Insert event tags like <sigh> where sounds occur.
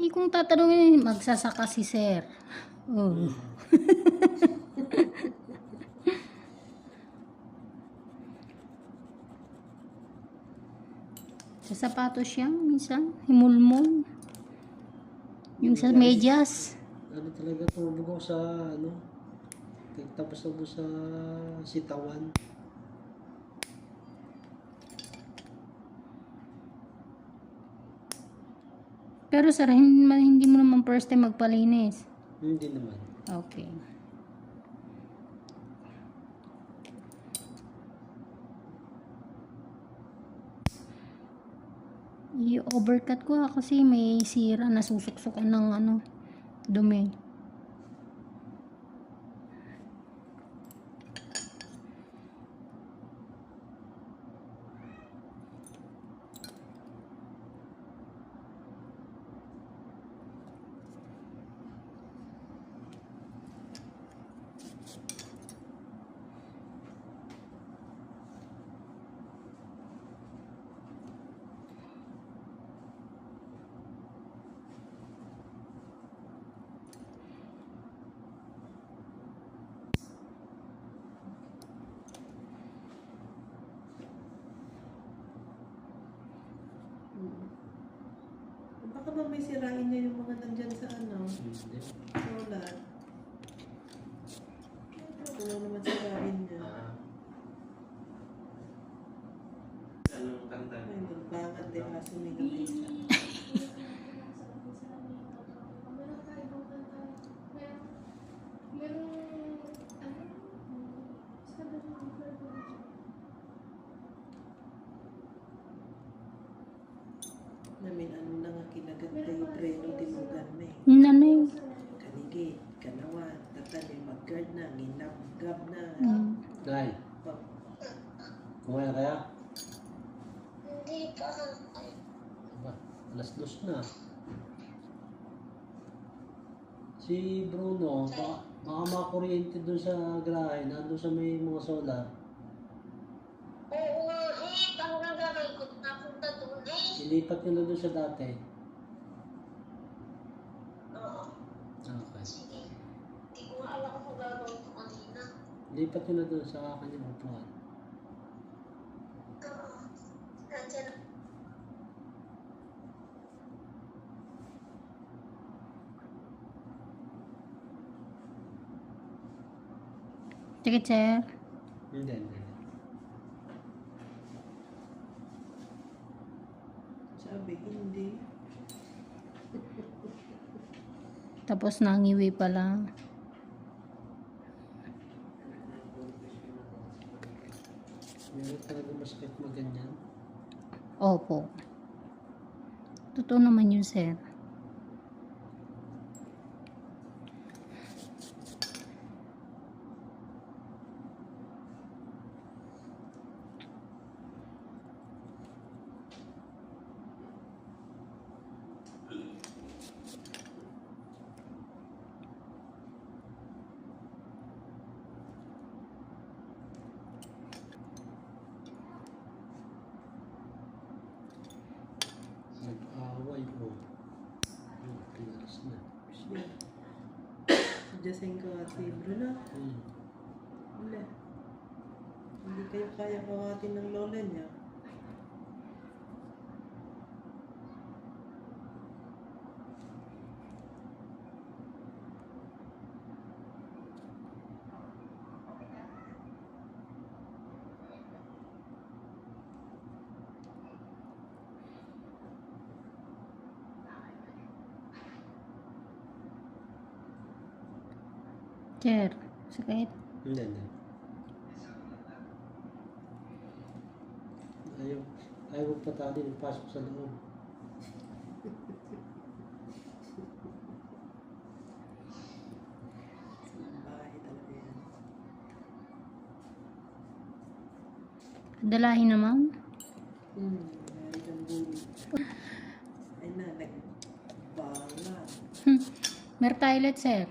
Eh, kung tatanungin, magsasaka si sir. Oh. <laughs> sa sapatos siya, minsan, himulmol. Yung sa medyas. Ano talaga tumubo ko sa ano? Tapos na po sa sitawan. Pero sir, hindi, hindi mo naman first time magpalinis. Hindi naman. Okay. I-overcut ko ah, kasi may sira na susuksukan ng ano, dumi. Baka ba may sirain niya yung mga nandyan sa ano, solar. Ano naman sirain niya. Anong kanta? Ay, nagbangat de aso ni Gabisa. Namin ano na nga kinagat tayo preno tinugan na eh. Nanay. Kanigi, kanawan, tatali, mag-guard na, ginab-gab na. Mm. Pa- kumain kaya? Hindi pa. Aba, alas dos na. Si Bruno, baka, baka makakuryente dun sa garahe, nandun sa may mga solar. Oo nga eh, nagagay ko napunta doon eh. Ilipat nyo na dun sa dati. Oo, Okay. sige. Hindi ko alam kung gagawin ko kanina. Lipat nyo na dun sa kanyang upuan. Oo. Nandiyan Sige, sir. Hindi, hindi. Sabi, hindi. Tapos nangiwi pa lang. Meron talaga masakit mo ganyan. Opo. Totoo naman yun, sir. Jacinco at si Bruno. Hmm. Wala. Hindi kayo kaya kawatin ng lola niya. Sir, sakit. Hindi, hindi. Ayaw, ayaw mo patali ipasok sa loob. Dalahin naman. Hmm, meron kang bully. Ay na, nagbala. Mer toilet, sir.